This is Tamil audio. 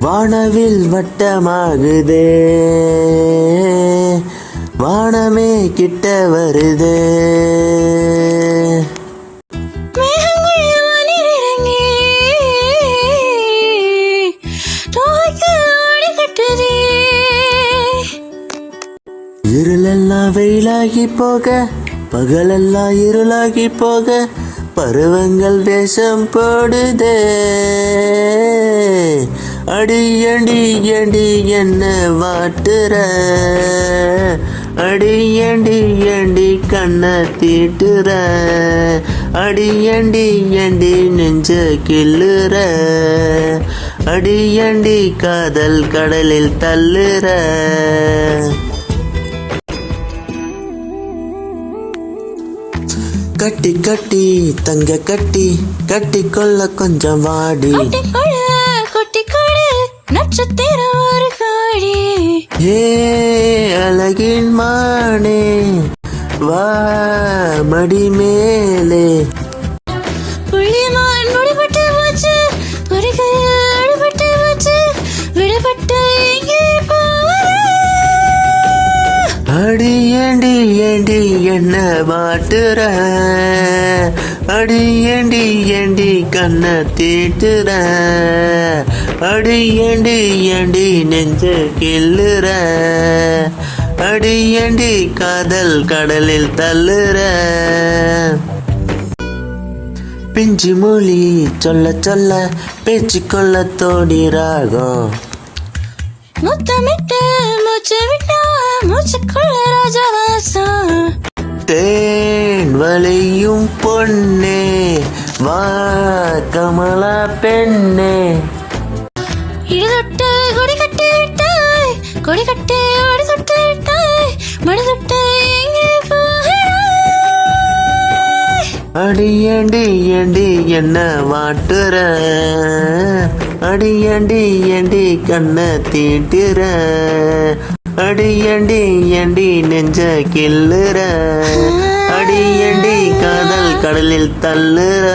வானவில் வட்டமாகுதே. வானமே கிட்ட வருதே. இருளெல்லாம் வெயிலாகி போக பகலெல்லாம் இருளாகி போக பருவங்கள் வேஷம் போடுதே. அடியடி அடி என்ன வாட்டுற? அடி அடி கண்ணை தீட்டுற? அடியண்டி அடி நெஞ்ச கிள்ளுற? அடியண்டி காதல் கடலில் தள்ளுற? கட்டி கட்டி தங்க கட்டி கட்டி கொள்ள கொஞ்சம் வாடி. கொட்டிக்கொழு ஏ அழகின் மானே வா மடி மேலே. அடி ஏண்டி என்ன மாட்டுற? அடி ஏண்டி ஏண்டி கண்ணை தீட்டுற? அடி ஏண்டி ஏண்டி நெஞ்ச கிள்ளுற? அடி ஏண்டி காதல் கடலில் தள்ளுற? பிஞ்சு மொழி சொல்ல சொல்ல பேச்சு கொள்ள தோடி ராகம். முத்தமிட்டு மூச்சு விட்டா மூச்சுக்குள்ள ராஜவாசம் தேன் வலியும் பொன்னே. வா கமலா பெண்ணே. இடுதொட்டு கொடி கட்டி விட்டாய் கொடி கட்டி ஓடி தொட்டு விட்டாய் மடி தொட்டு எங்கே போகிறாய். அடி ஏண்டி என்ன வாட்டுற? அடி ஏண்டி ஏண்டி கண்ணை தீட்டுற? அடியண்டி ஏண்டி நெஞ்ச கிள்ளுற? அடியண்டி காதல் கடலில் தள்ளுற?